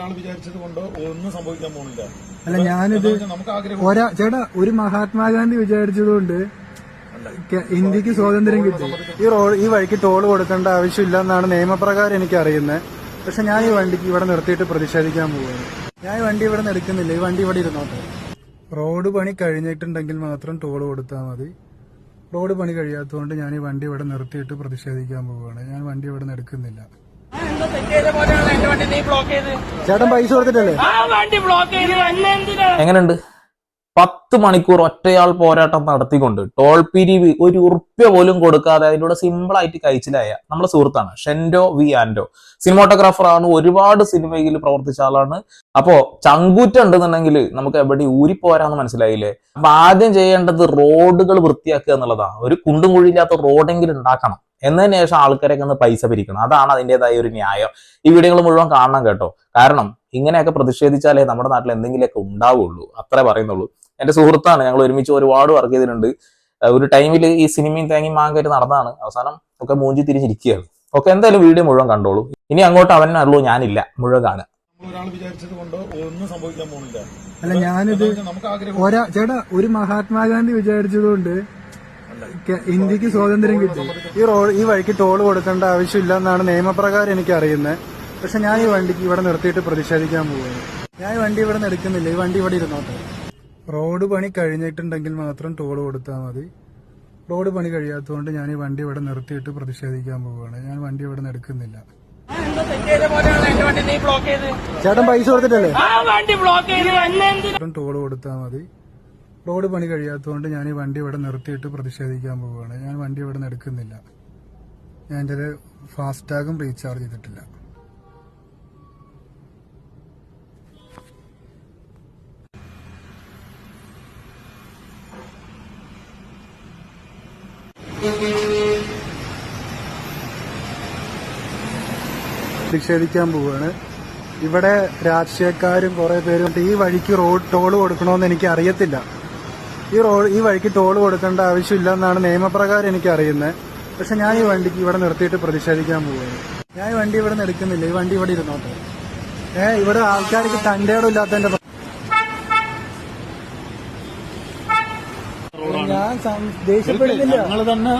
ഒരാൾ വിചാരിച്ചത് കൊണ്ട് ഒന്നും സംഭവിക്കാൻ പോകുന്നില്ല. അല്ല ഞാനിത് നമുക്ക് ആഗ്രഹം. ഒരാ ചേട്ടാ ഒരു മഹാത്മാഗാന്ധി വിചാരിച്ചതുകൊണ്ട് ഇന്ത്യയ്ക്ക് സ്വാതന്ത്ര്യം കിട്ടി. ഈ റോഡ് ഈ വഴിക്ക് ടോൾ കൊടുക്കേണ്ട ആവശ്യമില്ല എന്നാണ് നിയമപ്രകാരം എനിക്ക് അറിയുന്നത് പക്ഷെ ഞാൻ ഈ വണ്ടിക്ക് ഇവിടെ നിർത്തിയിട്ട് പ്രതിഷേധിക്കാൻ പോകുന്നു ഞാൻ ഈ വണ്ടി ഇവിടെ നിൽക്കുന്നില്ല ഈ വണ്ടി ഇവിടെ ഇരുന്നോട്ടെ റോഡ് പണി കഴിഞ്ഞിട്ടുണ്ടെങ്കിൽ മാത്രം ടോൾ കൊടുത്താൽ മതി. റോഡ് പണി കഴിയാത്തതുകൊണ്ട് ഞാൻ ഈ വണ്ടി ഇവിടെ നിർത്തിയിട്ട് പ്രതിഷേധിക്കാൻ പോവുകയാണ്. ഞാൻ വണ്ടി ഇവിടെ നിന്ന് എടുക്കുന്നില്ല. ചേട്ടൻ പൈസ കൊടുത്തിട്ടല്ലേ? ആ വണ്ടി ബ്ലോക്ക് ചെയ്ത്. എന്നെ എന്തിനാ? എങ്ങനെയുണ്ട്? പത്ത് മണിക്കൂർ ഒറ്റയാൾ പോരാട്ടം നടത്തിക്കൊണ്ട് ടോൾ പിരിവ് ഒരു ഉറുപ്പ്യ പോലും കൊടുക്കാതെ അതിലൂടെ സിമ്പിൾ ആയിട്ട് കഴിച്ചിലായ നമ്മുടെ സുഹൃത്താണ് ഷെൻഡോ വി ആൻഡോ. സിനിമാട്ടോഗ്രാഫർ ആണ് ഒരുപാട് സിനിമയിൽ പ്രവർത്തിച്ച ആളാണ്. അപ്പോ ചങ്കൂറ്റ ഉണ്ടെന്നുണ്ടെങ്കിൽ നമുക്ക് എവിടെ ഊരിപ്പോരാന്ന് മനസ്സിലായില്ലേ? അപ്പൊ ആദ്യം ചെയ്യേണ്ടത് റോഡുകൾ വൃത്തിയാക്കുക എന്നുള്ളതാണ്. ഒരു കുണ്ടും കുഴിയില്ലാത്ത റോഡെങ്കിലും ഉണ്ടാക്കണം. എന്നതിന് ശേഷം ആൾക്കാരൊക്കെ ഒന്ന് പൈസ പിരിക്കണം. അതാണ് അതിന്റെതായ ഒരു ന്യായം. ഈ വീഡിയോകൾ മുഴുവൻ കാണണം കേട്ടോ. കാരണം ഇങ്ങനെയൊക്കെ പ്രതിഷേധിച്ചാലേ നമ്മുടെ നാട്ടിൽ എന്തെങ്കിലുമൊക്കെ ഉണ്ടാവുള്ളൂ. അത്രേ പറയുന്നുള്ളൂ. എന്റെ സുഹൃത്താണ്. ഞങ്ങൾ ഒരുമിച്ച് ഒരുപാട് വർക്ക് ചെയ്തിട്ടുണ്ട്. ഒരു ടൈമിൽ ഈ സിനിമയും തേങ്ങയും മാങ്ങായിട്ട് നടന്നതാണ്. അവസാനം ഒക്കെ മൂഞ്ചി തിരിച്ചിരിക്കുകയാണ് ഓക്കെ എന്തായാലും വീഡിയോ മുഴുവൻ കണ്ടോളൂ. ഇനി അങ്ങോട്ട് അവനുള്ളൂ ഞാനില്ല. മുഴുവൻ കാണുക നമ്മൾ ഒരാൾ വിചാരിച്ചത് കൊണ്ട് ഒന്നും സംഭവിക്കാൻ പോകുന്നില്ല. അല്ല ഞാനിത് എന്താ നമുക്ക് ആഗ്രഹം ഒരാ ചേട്ടാ ഒരു മഹാത്മാഗാന്ധി വിചാരിച്ചതുകൊണ്ട് ഇന്ത്യയ്ക്ക് സ്വാതന്ത്ര്യം കിട്ടി. ഈ റോഡ് ഈ വഴിക്ക് ടോൾ കൊടുക്കേണ്ട ആവശ്യമില്ല എന്നാണ് നിയമപ്രകാരം എനിക്ക് അറിയുന്നത് പക്ഷെ ഞാൻ ഈ വണ്ടിക്ക് ഇവിടെ നിർത്തിയിട്ട് പ്രതിഷേധിക്കാൻ പോകുന്നു ഞാൻ ഈ വണ്ടി ഇവിടെ നിന്ന് എടുക്കുന്നില്ല. ഈ വണ്ടി ഇവിടെ ഇരുന്നോട്ടെ. റോഡ് പണി കഴിഞ്ഞിട്ടുണ്ടെങ്കിൽ മാത്രം ടോൾ കൊടുത്താൽ മതി. റോഡ് പണി കഴിയാത്തതുകൊണ്ട് ഞാൻ ഈ വണ്ടി ഇവിടെ നിർത്തിയിട്ട് പ്രതിഷേധിക്കാൻ പോവുകയാണ്. ഞാൻ വണ്ടി ഇവിടെ നിന്ന് എടുക്കുന്നില്ല. എന്തോ തെറ്റ് ചെയ്ത പോലെയാണ് വണ്ടി നീ ബ്ലോക്ക് ചെയ്ത്? ചേട്ടൻ പൈസ കൊടുത്തിട്ടല്ലേ? ആ വണ്ടി ബ്ലോക്ക് ചെയ്ത്. എന്നെ എന്തിനാ ടോൾ കൊടുത്താൽ മതി. റോഡ് പണി കഴിയാത്തതുകൊണ്ട് ഞാൻ ഈ വണ്ടി ഇവിടെ നിർത്തിയിട്ട് പ്രതിഷേധിക്കാൻ പോവുകയാണ്. ഞാൻ വണ്ടി ഇവിടെ നിന്ന് ഞാൻ എന്റെ ഫാസ്ടാഗും റീചാർജ് ചെയ്തിട്ടില്ല. പ്രതിഷേധിക്കാൻ പോവുകയാണ്. ഇവിടെ രാഷ്ട്രീയക്കാരും കുറെ പേരും ഈ വഴിക്ക് റോഡ് ടോൾ കൊടുക്കണമെന്ന് എനിക്ക് അറിയത്തില്ല ഈ റോഡ് ഈ വഴിക്ക് ടോൾ കൊടുക്കേണ്ട ആവശ്യമില്ല എന്നാണ് നിയമപ്രകാരം എനിക്ക് അറിയുന്നത് പക്ഷെ ഞാൻ ഈ വണ്ടിക്ക് ഇവിടെ നിർത്തിയിട്ട് പ്രതിഷേധിക്കാൻ പോവുകയാണ്. ഞാൻ ഈ വണ്ടി ഇവിടെ നിന്ന് എടുക്കുന്നില്ല. ഈ വണ്ടി ഇവിടെ ഇരുന്നോട്ടെ. ഏഹ് ഇവിടെ ആൾക്കാർക്ക് തന്റെ ഇടം ഇല്ലാത്തതിന്റെ ഞാൻ ദേഷ്യപ്പെടുന്നില്ല. തന്നെ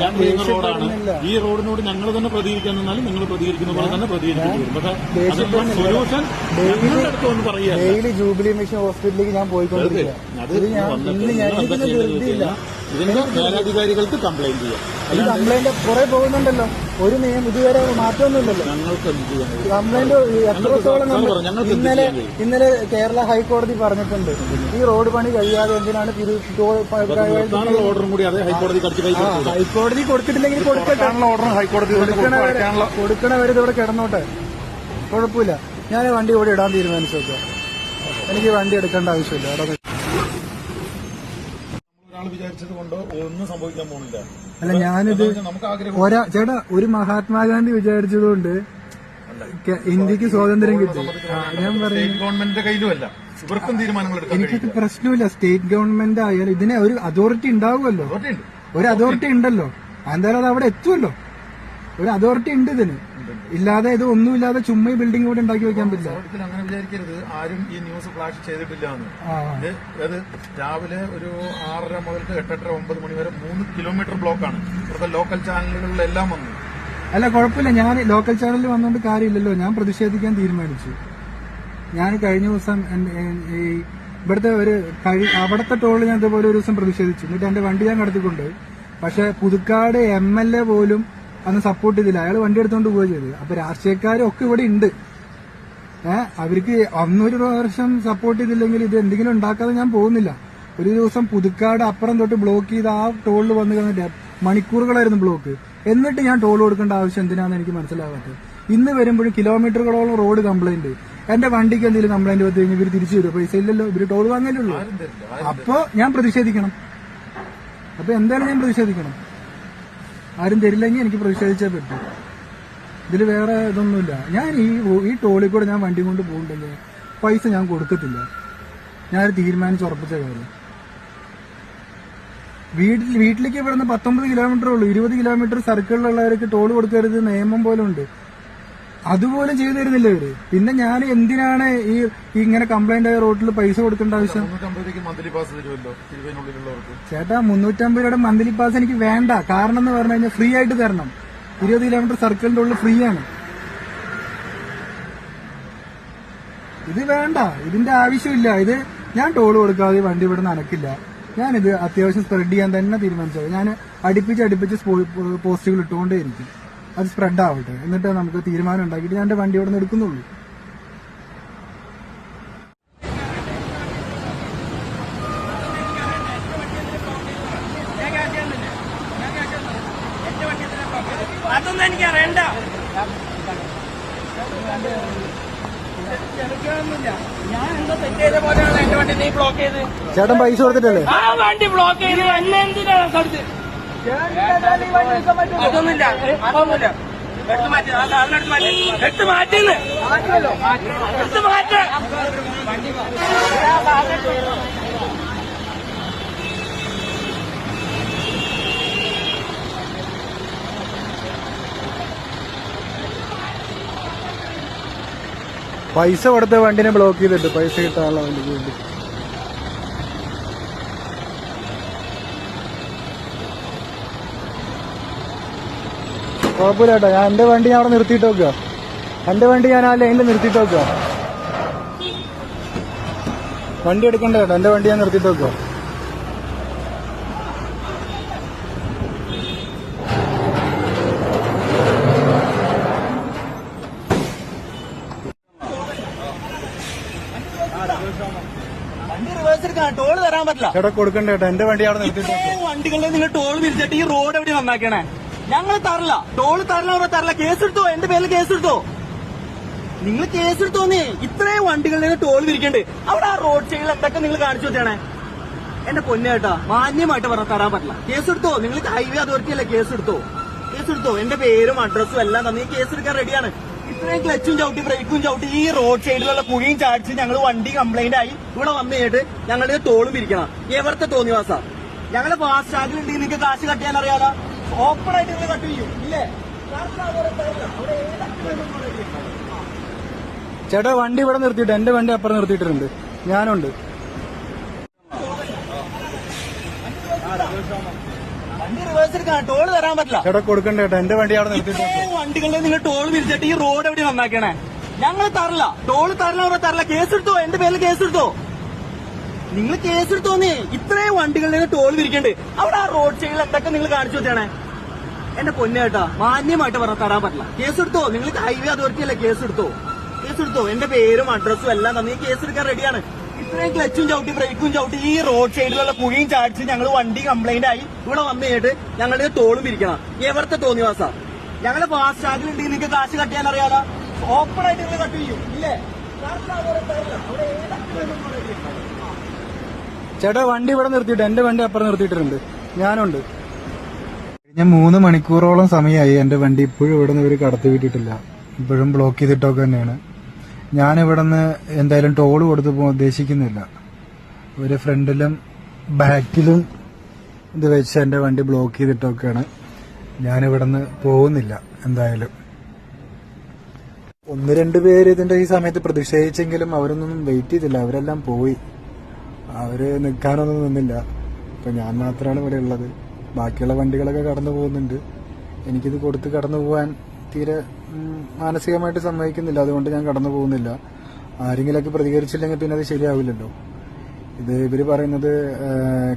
ഞാൻ ചെയ്യുന്ന റോഡാണ്. ഈ റോഡിനോട് ഞങ്ങൾ തന്നെ പ്രതികരിക്കാൻ നിന്നാലും നിങ്ങൾ പ്രതികരിക്കുന്ന പോലെ തന്നെ പ്രതികരിക്കേണ്ടി വരും. പക്ഷേ അതിനുള്ള സൊല്യൂഷൻ ഞങ്ങളുടെ അടുത്ത് വന്ന് പറയുക ഡെയിലി ജൂബിലി മിഷൻ ഹോസ്പിറ്റലിലേക്ക് ഞാൻ പോയിക്കൊണ്ടിരിക്കുക അത് ഞാൻ ഇന്ന് ഞാൻ എന്താ ധൃതിയില്ല. ഇതിന്റെ മേലധികാരികൾക്ക് കംപ്ലൈന്റ് ചെയ്യാം. ഈ കംപ്ലൈന്റ് കുറെ പോകുന്നുണ്ടല്ലോ. ഒരു നിയമം ഇതുവരെ മാറ്റമൊന്നുമില്ലല്ലോ ഞങ്ങൾക്ക് എന്ത് ചെയ്യാൻ കഴിയും? കംപ്ലൈന്റ് എത്രത്തോളം നമ്മൾ ഞങ്ങൾക്ക് എന്ത് ഇന്നലെ ചെയ്യാൻ കഴിയും? ഇന്നലെ കേരള ഹൈക്കോടതി പറഞ്ഞിട്ടുണ്ട്. ഈ റോഡ് പണി കഴിയാതെ എന്തിനാണ് തിരു- ടോൾ പ- നിർത്താനുള്ള ഓർഡറും കൂടി അതേ ഹൈക്കോടതി കടിച്ച് കൈ ആ, ഹൈക്കോടതി കൊടുത്തിട്ടില്ലെങ്കിൽ കൊടുക്കട്ടെ. ഓർഡർ ഹൈക്കോടതി കൊടുക്കണവരെ കൊടുക്കണവരെ ഇതോടെ കിടന്നോട്ടെ. കുഴപ്പമില്ല. ഞാൻ വണ്ടി ഇവിടെ ഇടാൻ തീരുമാനിച്ചു നോക്കാം എനിക്ക് വണ്ടി എടുക്കേണ്ട ആവശ്യമില്ല. അവിടെ വിചാരിച്ചത് കൊണ്ട് ഒന്നും സംഭവിക്കാൻ പോകുന്നില്ല. അല്ല ഞാനിത് നമുക്ക് ആഗ്രഹം ഒരാ ചേട്ടാ ഒരു മഹാത്മാഗാന്ധി വിചാരിച്ചതുകൊണ്ട് കൊണ്ട് ഇന്ത്യയ്ക്ക് സ്വാതന്ത്ര്യം കിട്ടി. ഞാൻ പറയും സ്റ്റേറ്റ് ഗവൺമെന്റിന്റെ കയ്യിലുമല്ല ഇവർക്കും തീരുമാനങ്ങൾ എനിക്കത് പ്രശ്നമില്ല. സ്റ്റേറ്റ് ഗവൺമെന്റ് ആയാലും ഇതിനെ ഒരു അതോറിറ്റി ഉണ്ടാവുമല്ലോ. ഒരു അതോറിറ്റി ഉണ്ടല്ലോ. എന്തായാലും അത് അവിടെ എത്തുമല്ലോ. ഒരു അതോറിറ്റി ഉണ്ട് ഇതിന്. ഇല്ലാതെ ഇത് ഒന്നുമില്ലാതെ ചുമ്മാ ഈ ബിൽഡിംഗ് കൂടെ ഉണ്ടാക്കി വെക്കാൻ പറ്റില്ല. അങ്ങനെ വിചാരിക്കരുത്. ആരും ഈ ന്യൂസ് ഫ്ലാഷ് ചെയ്തിട്ടില്ല എന്ന് അത് രാവിലെ ഒരു ആറര മുതൽ എട്ടെട്ടര ഒമ്പത് മണി വരെ മൂന്ന് കിലോമീറ്റർ ബ്ലോക്കാണ് ഇവിടുത്തെ ലോക്കൽ ചാനലുകളിലെല്ലാം വന്നു. അല്ല കുഴപ്പമില്ല. ഞാൻ ലോക്കൽ ചാനലിൽ വന്നുകൊണ്ട് കാര്യമില്ലല്ലോ. ഞാൻ പ്രതിഷേധിക്കാൻ തീരുമാനിച്ചു. ഞാൻ കഴിഞ്ഞ ദിവസം ഈ ഇവിടുത്തെ ഒരു കഴി അവിടുത്തെ ടോളിൽ ഞാൻ ഇതുപോലെ ഒരു ദിവസം പ്രതിഷേധിച്ചു. എന്നിട്ട് എന്റെ വണ്ടി ഞാൻ കടത്തിക്കൊണ്ട് പക്ഷെ പുതുക്കാട് എം എൽ എ പോലും അന്ന് സപ്പോർട്ട് ചെയ്തില്ല. അയാൾ വണ്ടി എടുത്തോണ്ട് പോവുക ചെയ്തത്. അപ്പൊ രാഷ്ട്രീയക്കാരൊക്കെ ഇവിടെ ഉണ്ട്. ഏഹ് അവർക്ക് അന്നൊരു വർഷം സപ്പോർട്ട് ചെയ്തില്ലെങ്കിൽ ഇത് എന്തെങ്കിലും ഉണ്ടാക്കാതെ ഞാൻ പോകുന്നില്ല. ഒരു ദിവസം പുതുക്കാട് അപ്പുറം തൊട്ട് ബ്ലോക്ക് ചെയ്ത് ആ ടോളിൽ വന്ന് കഴിഞ്ഞിട്ട് മണിക്കൂറുകളായിരുന്നു ബ്ലോക്ക് എന്നിട്ട് ഞാൻ ടോൾ കൊടുക്കേണ്ട ആവശ്യം എന്തിനാന്ന് എനിക്ക് മനസ്സിലാവാത്തത്. ഇന്ന് വരുമ്പോഴും കിലോമീറ്ററുകളോളം റോഡ് കംപ്ലൈന്റ് എന്റെ വണ്ടിക്ക് എന്തെങ്കിലും കംപ്ലൈന്റ് വന്നു കഴിഞ്ഞാൽ ഇവർ തിരിച്ചു തരും പൈസ ഇല്ലല്ലോ. ഇവർ ടോൾ വാങ്ങലുള്ളൂ അപ്പോ ഞാൻ പ്രതിഷേധിക്കണം. അപ്പൊ എന്തായാലും ഞാൻ പ്രതിഷേധിക്കണം? ആരും തരില്ലെങ്കിൽ എനിക്ക് പ്രതിഷേധിച്ചേ പറ്റൂ. ഇതിൽ വേറെ ഇതൊന്നുമില്ല. ഞാൻ ഈ ഈ ടോളിൽ കൂടെ ഞാൻ വണ്ടി കൊണ്ട് പോകുന്നുണ്ടെങ്കിൽ പൈസ ഞാൻ കൊടുക്കത്തില്ല. ഞാൻ തീരുമാനിച്ച് ഉറപ്പിച്ച കാര്യം. വീട്ടിൽ വീട്ടിലേക്ക് ഇവിടുന്ന് പത്തൊമ്പത് കിലോമീറ്റർ ഉള്ളൂ. ഇരുപത് കിലോമീറ്റർ സർക്കിളിലുള്ളവർക്ക് ടോൾ കൊടുക്കരുത് നിയമം പോലെ ഉണ്ട്. അതുപോലും ചെയ്തു തരുന്നില്ല ഇവർ. പിന്നെ ഞാൻ എന്തിനാണ് ഈ ഇങ്ങനെ കംപ്ലൈന്റ് ആയ റോഡിൽ പൈസ കൊടുക്കേണ്ട ആവശ്യം? ചേട്ടാ മുന്നൂറ്റമ്പത് രൂപയുടെ മന്ത്ലി പാസ് എനിക്ക് വേണ്ട. കാരണം എന്ന് പറഞ്ഞു കഴിഞ്ഞാൽ ഫ്രീ ആയിട്ട് തരണം. ഇരുപത് കിലോമീറ്റർ സർക്കിളിന്റെ ഉള്ളിൽ ഫ്രീ ആണ്. ഇത് വേണ്ട. ഇതിന്റെ ആവശ്യമില്ല. ഇത് ഞാൻ ടോൾ കൊടുക്കാതെ വണ്ടി ഇവിടെ നനക്കില്ല ഞാനിത് അത്യാവശ്യം സ്പ്രെഡ് ചെയ്യാൻ തന്നെ തീരുമാനിച്ചത്. ഞാൻ അടുപ്പിച്ച് അടുപ്പിച്ച് പോസ്റ്റുകൾ ഇട്ടുകൊണ്ടേ ഇട്ടുകൊണ്ടേയിരിക്കും. അത് സ്പ്രെഡ് ആവട്ടെ. എന്നിട്ട് നമുക്ക് തീരുമാനം ഉണ്ടാക്കിയിട്ട് ഞാൻ എന്റെ വണ്ടി ഇവിടെ നിന്ന് എടുക്കുന്നുള്ളൂ. അതൊന്നും എനിക്ക് അറിയണ്ട. ചേട്ടൻ പൈസ കൊടുത്തിട്ടല്ലേ? ആ വണ്ടി ബ്ലോക്ക് ചെയ്ത്. എന്നെ എന്തിനാണ് അതൊന്നുമില്ല. അതൊന്നുമില്ല എടുത്തു മാറ്റി. മാറ്റി. എടുത്തു മാറ്റിന്ന്. എടുത്ത് മാറ്റ. പൈസ കൊടുത്ത വണ്ടിനെ ബ്ലോക്ക് ചെയ്തിട്ടുണ്ട് പൈസ കിട്ടാനുള്ള വണ്ടിക്ക് വേണ്ടി. കുഴപ്പമില്ല കേട്ടോ ഞാൻ എന്റെ വണ്ടി ഞാൻ അവിടെ നിർത്തിയിട്ട് നോക്കുക. എന്റെ വണ്ടി ഞാൻ ആ ലൈനിൽ നിർത്തിയിട്ട് നോക്കുക. വണ്ടി എടുക്കണ്ട കേട്ടോ. എന്റെ വണ്ടി ഞാൻ നിർത്തിയിട്ട് നോക്കുക. ടോൾ തരാൻ പറ്റില്ല. ചേട്ടാ കൊടുക്കണ്ട കേട്ടോ. എന്റെ വണ്ടി അവിടെ നിർത്തിയിട്ട് വണ്ടികളിൽ നിങ്ങൾ ടോൾ വിരിച്ചിട്ട് ഈ റോഡ് എവിടെ നന്നാക്കണേ? ഞങ്ങൾ തരില്ല. ടോൾ തരില്ല പറഞ്ഞാൽ തരില്ല. കേസ് എടുത്തോ എന്റെ പേരിൽ കേസ് എടുത്തോ നിങ്ങൾ കേസ് എടുത്തോന്നേ ഇത്രയും വണ്ടികളുടെ ടോൾ വിരിക്കണ്ട് അവിടെ ആ റോഡ് സൈഡിൽ എന്തൊക്കെ നിങ്ങൾ കാണിച്ചു വെച്ചാണേ എന്റെ പൊന്നേട്ടാ മാന്യമായിട്ട് പറഞ്ഞ തരാൻ പറ്റില്ല. കേസ് എടുത്തോ നിങ്ങൾ ഹൈവേ അതോറിറ്റി അല്ലേ കേസ് എടുത്തോ കേസ് എടുത്തോ എന്റെ പേരും അഡ്രസ്സും എല്ലാം തന്നെ ഈ കേസ് എടുക്കാൻ റെഡിയാണ് ഇത്രയും ക്ലച്ചും ചവിട്ടി ബ്രേക്കും ചവിട്ടി ഈ റോഡ് സൈഡിലുള്ള കുഴിയും ചാടിച്ച് ഞങ്ങൾ വണ്ടി കംപ്ലൈന്റ് ആയി. ഇവിടെ വന്നു കഴിഞ്ഞിട്ട് ഞങ്ങളുടെ ടോളും പിരിക്കണം എവിടത്തെ തോന്നിവാസ? ഞങ്ങൾ ഫാസ്റ്റ് ടാഗിൽ ഉണ്ടെങ്കിൽ നിങ്ങൾക്ക് കാശ് കട്ടിയാൻ അറിയാലോ. ഓപ്പൺ ആയിട്ട് നിങ്ങൾ കട്ട് ചെയ്യും. ഇല്ലേ? ചേട്ടാ വണ്ടി ഇവിടെ നിർത്തിയിട്ട് എന്റെ വണ്ടി അപ്പുറം നിർത്തിയിട്ടുണ്ട് ഞാനുണ്ട്. ടോൾ തരാൻ പറ്റില്ല. ചേട്ടാ കൊടുക്കണ്ട കേട്ടോ എന്റെ വണ്ടി അവിടെ നിർത്തിയിട്ട് ഇത്രയും വണ്ടികളെ നിങ്ങൾ ടോൾ വിരിച്ചിട്ട് ഈ റോഡ് എവിടെ നന്നാക്കണേ? ഞങ്ങൾ തരില്ല. ടോൾ തരില്ല അവിടെ തരില്ല. കേസ് എടുത്തോ? എന്റെ പേരിൽ കേസ് എടുത്തോ? നിങ്ങൾ കേസ് എടുത്തോന്നേ. ഇത്രയും വണ്ടികളുടെ ടോൾ വിരിക്കണ്ട്. അവിടെ ആ റോഡ് സൈഡിൽ എന്തൊക്കെ നിങ്ങൾ കാണിച്ചു വെച്ചാണേ എന്റെ പൊന്നേട്ടാ മാന്യമായിട്ട് പറഞ്ഞ തരാൻ പറ്റില്ല. കേസ് എടുത്തോ? നിങ്ങൾ ഹൈവേ അതോറിറ്റി അല്ലേ കേസ് എടുത്തോ? കേസ് എടുത്തോ? എന്റെ പേരും അഡ്രസ്സും എല്ലാം തന്നെ. കേസ് എടുക്കാൻ റെഡിയാണ് ഇത്രയും ക്ലച്ചും ചവിട്ടി ബ്രേക്കും ചവിട്ടി ഈ റോഡ് സൈഡിലുള്ള കുഴിയും ചാടിച്ച് ഞങ്ങൾ വണ്ടി കംപ്ലൈന്റ് ആയി. ഇവിടെ വന്നു കഴിഞ്ഞിട്ട് ഞങ്ങളുടെ തോളും ഇരിക്കണം. എവിടത്തെ തോന്നിവാസ ഞങ്ങൾ ഫാസ്റ്റ് ടാഗിൽ ഉണ്ടെങ്കിൽ നിങ്ങൾക്ക് കാശ് കട്ടിയാൻ അറിയാലോ. ഓപ്പൺ ആയിട്ട് നിങ്ങൾ കട്ട് ചെയ്യും. ഇല്ലേ? ചേട്ടാ വണ്ടി ഇവിടെ നിർത്തിയിട്ട് എന്റെ വണ്ടി അപ്പുറം നിർത്തിയിട്ടുണ്ട് ഞാനുണ്ട്. ഞാൻ മൂന്ന് മണിക്കൂറോളം സമയമായി എന്റെ വണ്ടി ഇപ്പോഴും ഇവിടെ നിന്ന് ഇവർ കടത്തി വിട്ടിട്ടില്ല. ഇപ്പോഴും ബ്ലോക്ക് ചെയ്തിട്ടൊക്കെ തന്നെയാണ്. ഞാൻ ഇവിടെ എന്തായാലും ടോൾ കൊടുത്ത് പോകാൻ ഉദ്ദേശിക്കുന്നില്ല. ഒരു ഫ്രണ്ടിലും ബാക്കിലും ഇത് വെച്ച് എന്റെ വണ്ടി ബ്ലോക്ക് ചെയ്തിട്ടൊക്കെയാണ് നിന്ന് പോകുന്നില്ല എന്തായാലും. ഒന്ന് രണ്ട് പേര് ഇതിന്റെ ഈ സമയത്ത് പ്രതിഷേധിച്ചെങ്കിലും അവരൊന്നും വെയിറ്റ് ചെയ്തില്ല. അവരെല്ലാം പോയി. അവർ നിൽക്കാനൊന്നും നിന്നില്ല. അപ്പൊ ഞാൻ മാത്രമാണ് ഇവിടെ ഉള്ളത്. ബാക്കിയുള്ള വണ്ടികളൊക്കെ കടന്നു പോകുന്നുണ്ട്. എനിക്കിത് കൊടുത്ത് കടന്നു പോകാൻ തീരെ മാനസികമായിട്ട് സമ്മതിക്കുന്നില്ല. അതുകൊണ്ട് ഞാൻ കടന്നു പോകുന്നില്ല. ആരെങ്കിലൊക്കെ പ്രതികരിച്ചില്ലെങ്കിൽ പിന്നെ അത് ശരിയാവില്ലല്ലോ. ഇത് ഇവർ പറയുന്നത്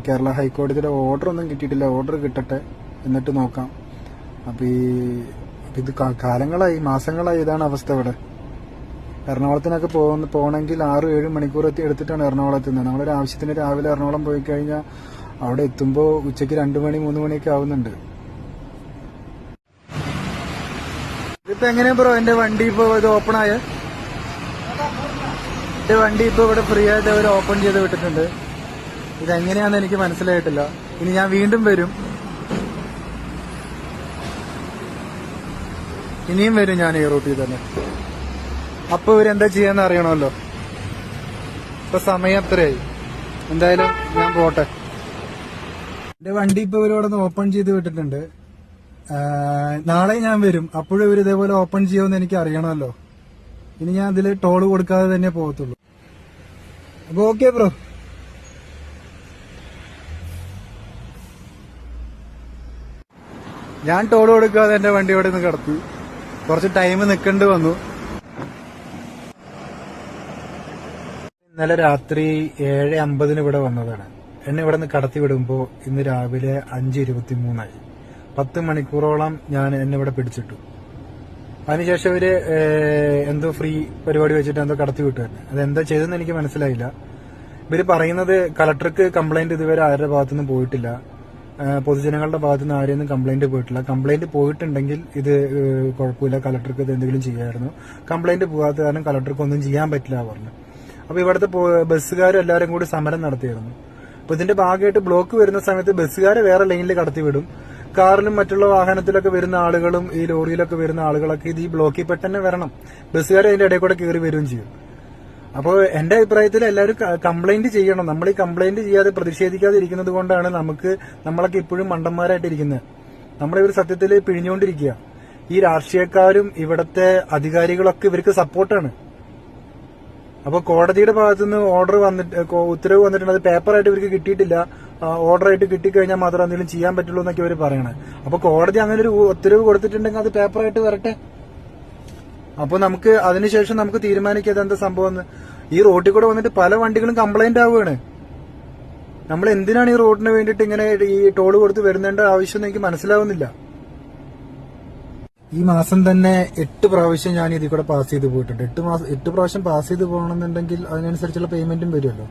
കേരള ഹൈക്കോടതിയുടെ ഓർഡർ ഒന്നും കിട്ടിയിട്ടില്ല. ഓർഡർ കിട്ടട്ടെ എന്നിട്ട് നോക്കാം. അപ്പോൾ ഈ ഇത് കാലങ്ങളായി മാസങ്ങളായി ഇതാണ് അവസ്ഥ ഇവിടെ. എറണാകുളത്തിനൊക്കെ പോകുന്ന പോകണമെങ്കിൽ ആറ് ഏഴ് മണിക്കൂർ എത്തി എടുത്തിട്ടാണ് എറണാകുളത്ത് നിന്ന്. നമ്മളൊരു ആവശ്യത്തിന് രാവിലെ എറണാകുളം പോയി കഴിഞ്ഞാൽ അവിടെ എത്തുമ്പോ ഉച്ചയ്ക്ക് രണ്ടു മണി മൂന്ന് മണിയൊക്കെ ആവുന്നുണ്ട്. ഇതിപ്പോ എങ്ങനെയാ ബ്രോ? എന്റെ വണ്ടി ഇപ്പൊ ഇത് ഓപ്പൺ ആയ? എന്റെ വണ്ടി ഇപ്പൊ ഇവിടെ ഫ്രീ ആയിട്ട് അവർ ഓപ്പൺ ചെയ്ത് വിട്ടിട്ടുണ്ട്. ഇതെങ്ങനെയാന്ന് എനിക്ക് മനസ്സിലായിട്ടില്ല. ഇനി ഞാൻ വീണ്ടും വരും. ഇനിയും വരും ഞാൻ ഈ റൂട്ടിൽ തന്നെ. അപ്പൊ ഇവരെന്താ ചെയ്യാന്ന് അറിയണമല്ലോ? ഇപ്പൊ സമയം എത്രയായി? എന്തായാലും ഞാൻ പോട്ടെ. എന്റെ വണ്ടി ഇപ്പൊ ഇവരോട് ഓപ്പൺ ചെയ്ത് വിട്ടിട്ടുണ്ട്. നാളെ ഞാൻ വരും. അപ്പോഴും ഇവർ ഇതേപോലെ ഓപ്പൺ ചെയ്യുമെന്ന് എനിക്ക് അറിയണമല്ലോ. ഇനി ഞാൻ അതിൽ ടോൾ കൊടുക്കാതെ തന്നെ പോകത്തുള്ളൂ. അപ്പൊ ഓക്കെ ബ്രോ ഞാൻ ടോൾ കൊടുക്കാതെ എന്റെ വണ്ടി ഇവിടെ നിന്ന് കിടത്തി. കുറച്ച് ടൈം നിൽക്കേണ്ടി വന്നു. ഇന്നലെ രാത്രി ഏഴ് അമ്പതിന് ഇവിടെ വന്നതാണ്. എന്നെ ഇവിടെ നിന്ന് കടത്തി വിടുമ്പോൾ ഇന്ന് രാവിലെ അഞ്ച് ഇരുപത്തി മൂന്നായി പത്ത് മണിക്കൂറോളം ഞാൻ എന്നെ ഇവിടെ പിടിച്ചിട്ടു. അതിനുശേഷം ഇവർ എന്തോ ഫ്രീ പരിപാടി വെച്ചിട്ട് എന്തോ കടത്തി വിട്ടു തന്നെ എന്താ ചെയ്തെന്ന് എനിക്ക് മനസ്സിലായില്ല. ഇവർ പറയുന്നത് കളക്ടർക്ക് കംപ്ലൈന്റ് ഇതുവരെ ആരുടെ ഭാഗത്തുനിന്നും പോയിട്ടില്ല. പൊതുജനങ്ങളുടെ ഭാഗത്തുനിന്ന് ആരെയൊന്നും കംപ്ലൈന്റ് പോയിട്ടില്ല. കംപ്ലൈന്റ് പോയിട്ടുണ്ടെങ്കിൽ ഇത് കുഴപ്പമില്ല. കളക്ടർക്ക് ഇത് എന്തെങ്കിലും ചെയ്യായിരുന്നു. കംപ്ലൈന്റ് പോകാത്ത കാരണം കളക്ടർക്ക് ഒന്നും ചെയ്യാൻ പറ്റില്ല പറഞ്ഞു. അപ്പൊ ഇവിടുത്തെ ബസ്സുകാരും എല്ലാവരും കൂടി സമരം നടത്തിയിരുന്നു. അപ്പൊ ഇതിന്റെ ഭാഗമായിട്ട് ബ്ലോക്ക് വരുന്ന സമയത്ത് ബസ്സുകാരെ വേറെ ലൈനിൽ കടത്തിവിടും. കാറിലും മറ്റുള്ള വാഹനത്തിലൊക്കെ വരുന്ന ആളുകളും ഈ ലോറിയിലൊക്കെ വരുന്ന ആളുകളൊക്കെ ഇത് ഈ ബ്ലോക്കിൽ പെട്ടെന്ന് വരണം. ബസ്സുകാർ അതിന്റെ ഇടയിൽ കൂടെ കയറി വരികയും ചെയ്യും. അപ്പോൾ എന്റെ അഭിപ്രായത്തിൽ എല്ലാവരും കംപ്ലൈന്റ് ചെയ്യണം. നമ്മൾ ഈ കംപ്ലൈന്റ് ചെയ്യാതെ പ്രതിഷേധിക്കാതെ ഇരിക്കുന്നത് കൊണ്ടാണ് നമുക്ക് നമ്മളൊക്കെ ഇപ്പോഴും മണ്ടന്മാരായിട്ട് ഇരിക്കുന്നത്. നമ്മളെ ഇവർ സത്യത്തിൽ പിഴിഞ്ഞുകൊണ്ടിരിക്കുക. ഈ രാഷ്ട്രീയക്കാരും ഇവിടത്തെ അധികാരികളൊക്കെ ഇവർക്ക് സപ്പോർട്ടാണ് അപ്പൊ കോടതിയുടെ ഭാഗത്തുനിന്ന് ഓർഡർ വന്നിട്ട് ഉത്തരവ് വന്നിട്ടുണ്ട്. അത് പേപ്പറായിട്ട് ഇവർക്ക് കിട്ടിയിട്ടില്ല. ഓർഡർ ആയിട്ട് കിട്ടിക്കഴിഞ്ഞാൽ മാത്രം എന്തെങ്കിലും ചെയ്യാൻ പറ്റുള്ളൂ എന്നൊക്കെ ഇവർ പറയണേ. അപ്പൊ കോടതി അങ്ങനെ ഒരു ഉത്തരവ് കൊടുത്തിട്ടുണ്ടെങ്കിൽ അത് പേപ്പറായിട്ട് വരട്ടെ? അപ്പൊ നമുക്ക് അതിനുശേഷം നമുക്ക് തീരുമാനിക്കാം എന്താ സംഭവം എന്ന്. ഈ റോട്ടിൽ കൂടെ വന്നിട്ട് പല വണ്ടികളും കംപ്ലൈന്റ് ആവുകയാണ്. നമ്മൾ എന്തിനാണ് ഈ റോഡിന് വേണ്ടിയിട്ട് ഇങ്ങനെ ഈ ടോൾ കൊടുത്ത് വരുന്നതിന്റെ ആവശ്യം എനിക്ക് മനസ്സിലാവുന്നില്ല. ഈ മാസം തന്നെ എട്ട് പ്രാവശ്യം ഞാൻ ഇതിൽ കൂടെ പാസ് ചെയ്ത് പോയിട്ടുണ്ട്. എട്ട് മാസം എട്ട് പ്രാവശ്യം പാസ് ചെയ്ത് പോകണമെന്നുണ്ടെങ്കിൽ അതിനനുസരിച്ചുള്ള പേയ്മെന്റും വരുമല്ലോ.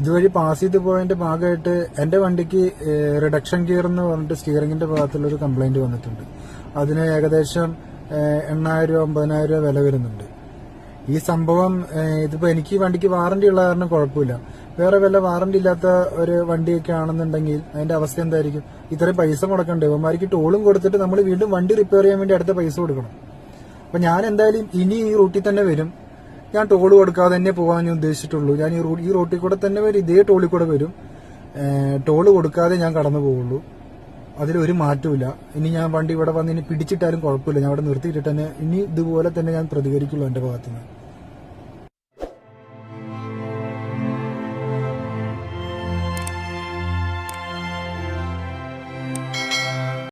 ഇതുവഴി പാസ് ചെയ്ത് പോയതിന്റെ ഭാഗമായിട്ട് എന്റെ വണ്ടിക്ക് റിഡക്ഷൻ ഗിയർ എന്ന് പറഞ്ഞിട്ട് സ്റ്റിയറിംഗിന്റെ ഭാഗത്തുള്ള ഒരു കംപ്ലൈന്റ് വന്നിട്ടുണ്ട്. അതിന് ഏകദേശം എണ്ണായിരം രൂപ ഒമ്പതിനായിരം രൂപ വില വരുന്നുണ്ട്. ഈ സംഭവം ഇതിപ്പോ എനിക്ക് വണ്ടിക്ക് വാറണ്ടി ഉള്ള കാരണം കുഴപ്പമില്ല. വേറെ വല്ല വാറണ്ടി ഇല്ലാത്ത ഒരു വണ്ടിയൊക്കെ ആണെന്നുണ്ടെങ്കിൽ അതിന്റെ അവസ്ഥ എന്തായിരിക്കും? ഇത്രയും പൈസ മുടക്കണ്ടേ? ഇവന്മാർക്ക് ടോളും കൊടുത്തിട്ട് നമ്മൾ വീണ്ടും വണ്ടി റിപ്പയർ ചെയ്യാൻ വേണ്ടി അടുത്ത പൈസ കൊടുക്കണം. അപ്പൊ ഞാൻ എന്തായാലും ഇനി ഈ റൂട്ടിൽ തന്നെ വരും. ഞാൻ ടോൾ കൊടുക്കാതെ തന്നെ പോകാൻ ഞാൻ ഉദ്ദേശിച്ചിട്ടുള്ളൂ. ഞാൻ ഈ ഈ റൂട്ടിൽ കൂടെ തന്നെ വരും. ഇതേ ടോളിൽ കൂടെ വരും. ടോൾ കൊടുക്കാതെ ഞാൻ കടന്നു പോകുള്ളൂ അതിലൊരു മാറ്റമില്ല ഇനി ഞാൻ വണ്ടി ഇവിടെ വന്ന് ഇനി പിടിച്ചിട്ടാലും കുഴപ്പമില്ല. ഞാൻ ഇവിടെ നിർത്തിയിട്ട് തന്നെ ഇനി ഇതുപോലെ തന്നെ ഞാൻ പ്രതികരിക്കുള്ളൂ എന്റെ ഭാഗത്തുനിന്ന്.